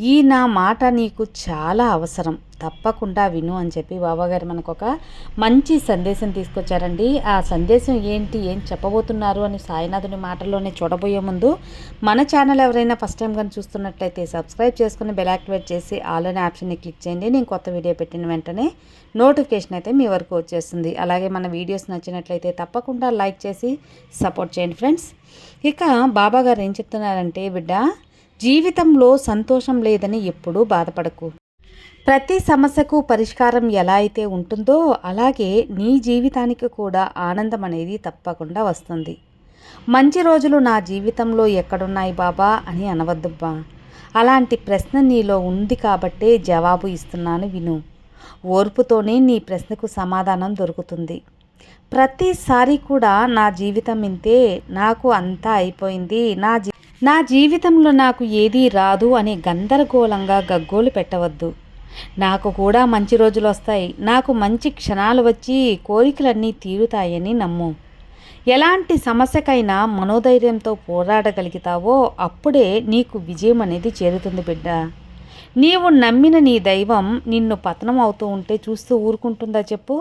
ఈ నా మాట నీకు చాలా అవసరం. తప్పకుండా విను అని చెప్పి బాబాగారు మనకు ఒక మంచి సందేశం తీసుకొచ్చారండి. ఆ సందేశం ఏంటి ఏం చెప్పబోతున్నారు అని సాయినాథుని మాటల్లోనే చూడబోయే ముందు మన ఛానల్ ఎవరైనా ఫస్ట్ టైం కానీ చూస్తున్నట్లయితే సబ్స్క్రైబ్ చేసుకుని బెల్ యాక్టివేట్ చేసి ఆల్ అనే ఆప్షన్ని క్లిక్ చేయండి. నేను కొత్త వీడియో పెట్టిన వెంటనే నోటిఫికేషన్ అయితే మీ వరకు వచ్చేస్తుంది. అలాగే మన వీడియోస్ నచ్చినట్లయితే తప్పకుండా లైక్ చేసి సపోర్ట్ చేయండి ఫ్రెండ్స్. ఇక బాబా గారు ఏం చెప్తున్నారంటే బిడ్డ జీవితంలో సంతోషం లేదని ఎప్పుడూ బాధపడకు. ప్రతి సమస్యకు పరిష్కారం ఎలా అయితే ఉంటుందో అలాగే నీ జీవితానికి కూడా ఆనందం అనేది తప్పకుండా వస్తుంది. మంచి రోజులు నా జీవితంలో ఎక్కడున్నాయి బాబా అని అనవద్దుబ్బా. అలాంటి ప్రశ్న నీలో ఉంది కాబట్టే జవాబు ఇస్తున్నాను విను. ఓర్పుతోనే నీ ప్రశ్నకు సమాధానం దొరుకుతుంది. ప్రతిసారి కూడా నా జీవితం ఇంతే నాకు అంతా అయిపోయింది నా జీ నా జీవితంలో నాకు ఏదీ రాదు అని గందరగోళంగా గగ్గోలు పెట్టవద్దు. నాకు కూడా మంచి రోజులు వస్తాయి. నాకు మంచి క్షణాలు వచ్చి కోరికలన్నీ తీరుతాయని నమ్ము. ఎలాంటి సమస్యకైనా మనోధైర్యంతో పోరాడగలుగుతావో అప్పుడే నీకు విజయం అనేది చేరుతుంది బిడ్డ. నీవు నమ్మిన నీ దైవం నిన్ను పతనం అవుతూ ఉంటే చూస్తూ ఊరుకుంటుందా చెప్పు?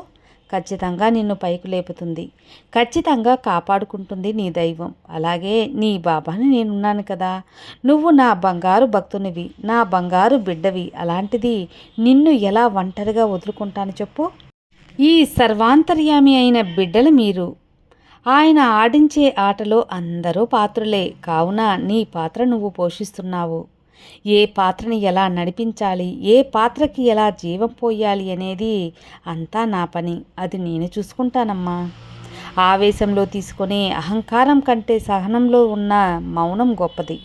ఖచ్చితంగా నిన్ను పైకి లేపుతుంది. ఖచ్చితంగా కాపాడుకుంటుంది నీ దైవం. అలాగే నీ బాబాని నేనున్నాను కదా. నువ్వు నా బంగారు భక్తునివి నా బంగారు బిడ్డవి. అలాంటిది నిన్ను ఎలా ఒంటరిగా వదులుకుంటాను చెప్పు? ఈ సర్వాంతర్యామి అయిన బిడ్డలు మీరు. ఆయన ఆడించే ఆటలో అందరూ పాత్రులే. కావున నీ పాత్ర నువ్వు పోషిస్తున్నావు. ఏ పాత్రని ఎలా నడిపించాలి? ఏ పాత్రకి ఎలా జీవం పోయాలి అనేది అంతా నా పని. అది నేను చూసుకుంటానమ్మా. ఆవేశంలో తీసుకునే అహంకారం కంటే సహనంలో ఉన్న మౌనం గొప్పది.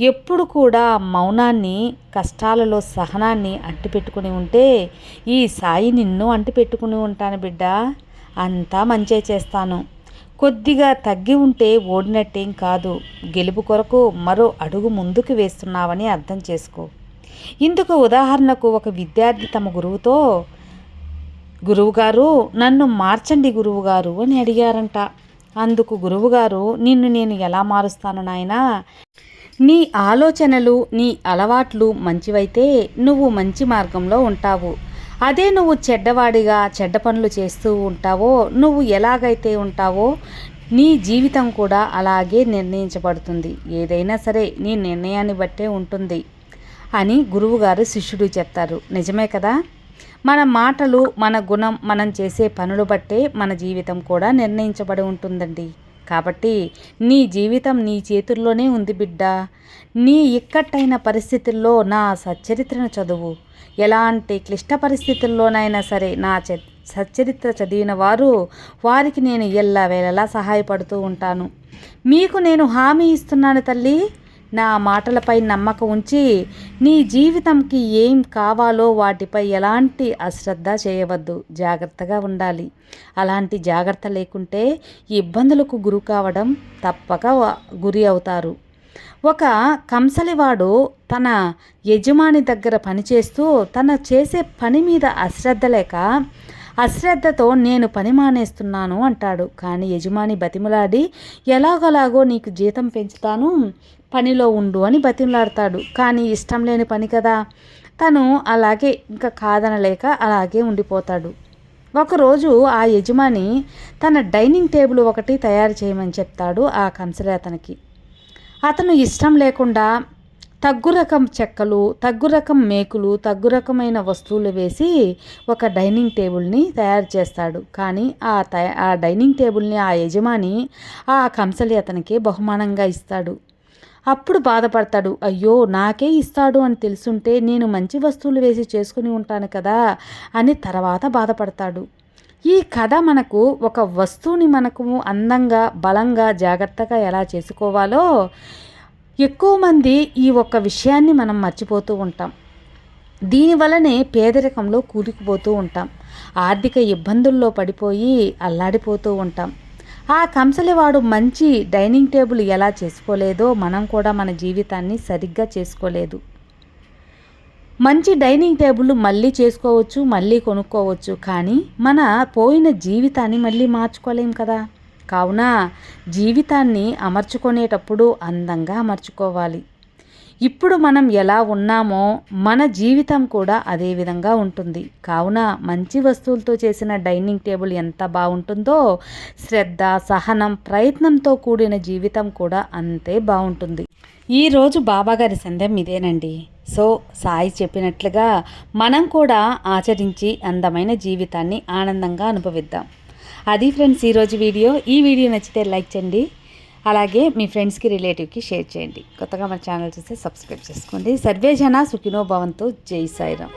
ఎప్పుడు కూడా మౌనాన్ని కష్టాలలో సహనాన్ని అంటిపెట్టుకుని ఉంటే ఈ సాయి నిన్ను అంటిపెట్టుకుని ఉంటాను బిడ్డ. అంతా మంచే చేస్తాను. కొద్దిగా తగ్గి ఉంటే ఓడినట్టేం కాదు. గెలుపు కొరకు మరో అడుగు ముందుకు వేస్తున్నావని అర్థం చేసుకో. ఇందుకు ఉదాహరణకు ఒక విద్యార్థి తమ గురువుతో గురువుగారు నన్ను మార్చండి గురువుగారు అని అడిగారంట. అందుకు గురువుగారు నిన్ను నేను ఎలా మారుస్తాను నాయనా? నీ ఆలోచనలు నీ అలవాట్లు మంచివైతే నువ్వు మంచి మార్గంలో ఉంటావు. అదే నువ్వు చెడ్డవాడిగా చెడ్డ పనులు చేస్తూ ఉంటావో నువ్వు ఎలాగైతే ఉంటావో నీ జీవితం కూడా అలాగే నిర్ణయించబడుతుంది. ఏదైనా సరే నీ నిర్ణయాన్ని బట్టే ఉంటుంది అని గురువుగారు శిష్యుడు చెప్తారు. నిజమే కదా? మన మాటలు మన గుణం మనం చేసే పనులు బట్టే మన జీవితం కూడా నిర్ణయించబడి ఉంటుందండి. కాబట్టి నీ జీవితం నీ చేతుల్లోనే ఉంది బిడ్డ. నీ ఇక్కట్టైన పరిస్థితుల్లో నా సచ్చరిత్రను చదువు. ఎలాంటి క్లిష్ట పరిస్థితుల్లోనైనా సరే నా చ సచ్చరిత్ర చదివిన వారు వారికి నేను ఎల్లా వేళలా సహాయపడుతూ ఉంటాను. మీకు నేను హామీ ఇస్తున్నాను తల్లి. నా మాటలపై నమ్మకం ఉంచి నీ జీవితంకి ఏం కావాలో వాటిపై ఎలాంటి అశ్రద్ధ చేయవద్దు. జాగ్రత్తగా ఉండాలి. అలాంటి జాగ్రత్త లేకుంటే ఇబ్బందులకు గురి కావడం తప్పక గురి అవుతారు. ఒక కంసలివాడు తన యజమాని దగ్గర పనిచేస్తూ తన చేసే పని మీద అశ్రద్ధ లేక అశ్రద్ధతో నేను పని మానేస్తున్నాను అంటాడు. కానీ యజమాని బతిమలాడి ఎలాగలాగో నీకు జీతం పెంచుతాను. పనిలో ఉండు అని బతిమలాడతాడు. కానీ ఇష్టం లేని పని కదా. తను అలాగే ఇంకా కాదనలేక అలాగే ఉండిపోతాడు. ఒకరోజు ఆ యజమాని తన డైనింగ్ టేబుల్ ఒకటి తయారు చేయమని చెప్తాడు ఆ కంసలే అతనికి. అతను ఇష్టం లేకుండా తగ్గు రకం చెక్కలు తగ్గు రకం మేకులు తగ్గు రకమైన వస్తువులు వేసి ఒక డైనింగ్ టేబుల్ని తయారు చేస్తాడు. కానీ ఆ తయ ఆ డైనింగ్ టేబుల్ని ఆ యజమాని ఆ కంసలి అతనికి బహుమానంగా ఇస్తాడు. అప్పుడు బాధపడతాడు. అయ్యో నాకే ఇస్తాడు అని తెలుసుంటే నేను మంచి వస్తువులు వేసి చేసుకుని ఉంటాను కదా అని తర్వాత బాధపడతాడు. ఈ కథ మనకు ఒక వస్తువుని మనకు అందంగా బలంగా జాగ్రత్తగా ఎలా చేసుకోవాలో ఎక్కువ మంది ఈ ఒక్క విషయాన్ని మనం మర్చిపోతూ ఉంటాం. దీనివలనే పేదరికంలో కూలికిపోతూ ఉంటాం. ఆర్థిక ఇబ్బందుల్లో పడిపోయి అల్లాడిపోతూ ఉంటాం. ఆ కంసలివాడు మంచి డైనింగ్ టేబుల్ ఎలా చేసుకోలేదో మనం కూడా మన జీవితాన్ని సరిగ్గా చేసుకోలేదు. మంచి డైనింగ్ టేబుల్ మళ్ళీ చేసుకోవచ్చు మళ్ళీ కొనుక్కోవచ్చు. కానీ మన పోయిన జీవితాన్ని మళ్ళీ మార్చుకోలేం కదా. కావున జీవితాన్ని అమర్చుకునేటప్పుడు అందంగా అమర్చుకోవాలి. ఇప్పుడు మనం ఎలా ఉన్నామో మన జీవితం కూడా అదే విధంగా ఉంటుంది. కావున మంచి వస్తువులతో చేసిన డైనింగ్ టేబుల్ ఎంత బాగుంటుందో శ్రద్ధ సహనం ప్రయత్నంతో కూడిన జీవితం కూడా అంతే బాగుంటుంది. ఈరోజు బాబాగారి సందేహం ఇదేనండి. సో సాయి చెప్పినట్లుగా మనం కూడా ఆచరించి అందమైన జీవితాన్ని ఆనందంగా అనుభవిద్దాం. అది ఫ్రెండ్స్ ఈరోజు వీడియో. ఈ వీడియో నచ్చితే లైక్ చేయండి అలాగే మీ ఫ్రెండ్స్కి రిలేటివ్కి షేర్ చేయండి. కొత్తగా మన ఛానల్ చూస్తే సబ్స్క్రైబ్ చేసుకోండి. సర్వేజన సుఖినో భవంతు జై సాయిరామ్.